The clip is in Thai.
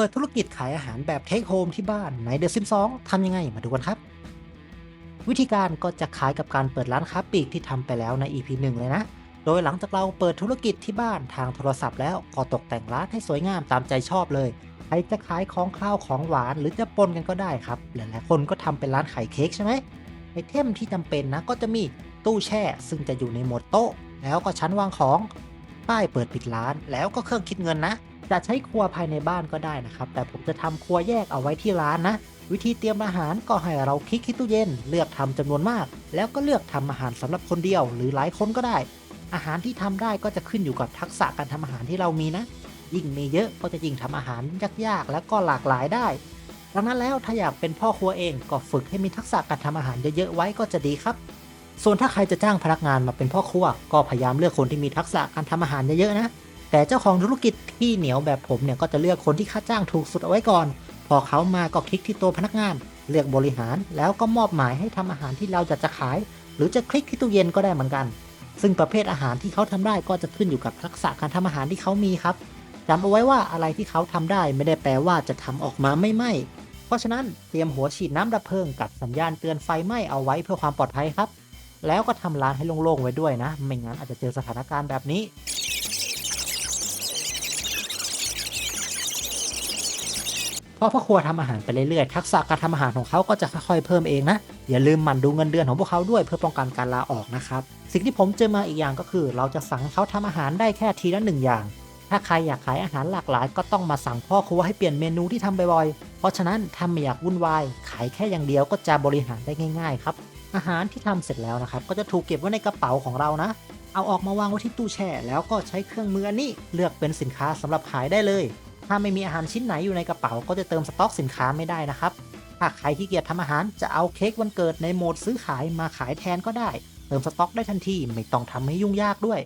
เปิดธุรกิจขายอาหารแบบเทคโฮมที่บ้านในเดอะซิมสองทำยังไงมาดูกันครับ วิธีการก็จะคล้ายกับการเปิดร้านค้าปลีกที่ทำไปแล้วใน EP 1 เลยนะ โดยหลังจากเราเปิดธุรกิจที่บ้านทางโทรศัพท์แล้วก็ตกแต่งร้านให้สวยงามตามใจชอบเลยใครจะขายของข้าวของหวานหรือจะปนกันก็ได้ครับหลายๆคนก็ทำเป็นร้านขายเค้กใช่ไหมไอเทมที่จำเป็นนะก็จะมีตู้แช่ ซึ่งจะอยู่ในหมวดโต๊ะ แล้วก็ชั้นวางของ ป้ายเปิดปิดร้านแล้วก็เครื่องคิดเงินนะ จะใช้ครัวภายในบ้านก็ได้นะครับ แต่ผมจะทำครัวแยกเอาไว้ที่ร้านนะ วิธีเตรียมอาหารก็ให้เราคลิกที่ตู้เย็น เลือกทำจำนวนมาก แล้วก็เลือกทำอาหารสำหรับคนเดียว หรือหลายคนก็ได้ อาหารที่ทำได้ก็จะขึ้นอยู่กับทักษะการทำอาหารที่เรามีนะ ยิ่งมีเยอะก็จะยิ่งทำอาหารยากๆ แล้วก็หลากหลายได้ดังนั้นแล้วถ้าอยากเป็นพ่อครัวเองก็ฝึกให้มีทักษะการทำอาหารเยอะๆไว้ก็จะดีครับ ส่วนถ้าใครจะจ้างพนักงานมาเป็นพ่อครัว ก็พยายามเลือกคนที่มีทักษะการทำอาหารเยอะๆนะ แต่เจ้าของธุรกิจที่เหนียวแบบผมเนี่ยก็จะเลือกคนที่ค่าจ้างถูกสุดเอาไว้ก่อน พอเขามาก็คลิกที่ตัวพนักงาน เลือกบริหารแล้วก็มอบหมายให้ทำอาหารที่เราอยากจะขาย หรือจะคลิกที่ตู้เย็นก็ได้เหมือนกัน ซึ่งประเภทอาหารที่เขาทำได้ก็จะขึ้นอยู่กับทักษะการทำอาหารที่เขามีครับจำเอาไว้ว่าอะไรที่เขาทำได้ไม่ได้แปลว่าจะทำออกมาไม่ไหมเพราะฉะนั้นเตรียมหัวฉีดน้ำดับเพลิงกับสัญญาณเตือนไฟไหม้เอาไว้เพื่อความปลอดภัยครับ แล้วก็ทำร้านให้โล่งๆไว้ด้วยนะ ไม่งั้นอาจจะเจอสถานการณ์แบบนี้ พอพ่อครัวทำอาหารไปเรื่อยๆ ทักษะการทำอาหารของเขาก็จะค่อยๆเพิ่มเองนะ อย่าลืมมั่นดูเงินเดือนของพวกเขาด้วยเพื่อป้องกันการลาออกนะครับ สิ่งที่ผมเจอมาอีกอย่างก็คือ เราจะสั่งเขาทำอาหารได้แค่ทีละหนึ่งอย่าง ถ้าใครอยากขายอาหารหลากหลาย ก็ต้องมาสั่งพ่อครัวให้เปลี่ยนเมนูที่ทำบ่อยๆ เพราะฉะนั้นถ้าไม่อยากวุ่นวาย ขายแค่อย่างเดียวก็จะบริหารได้ง่าย ๆ ครับ อาหารที่ทำเสร็จแล้วนะครับ ก็จะถูกเก็บไว้ในกระเป๋าของเรานะ เอาออกมาวางไว้ที่ตู้แช่ แล้วก็ใช้เครื่องมืออันนี้เลือกเป็นสินค้าสำหรับขายได้เลย ถ้าไม่มีอาหารชิ้นไหนอยู่ในกระเป๋าก็จะเติมสต็อกสินค้าไม่ได้นะครับถ้าใครที่เกียจทำอาหารจะเอาเค้กวันเกิดในโหมดซื้อขายมาขายแทนก็ได้ เติมสต็อกได้ทันทีไม่ต้องทำให้ยุ่งยากด้วย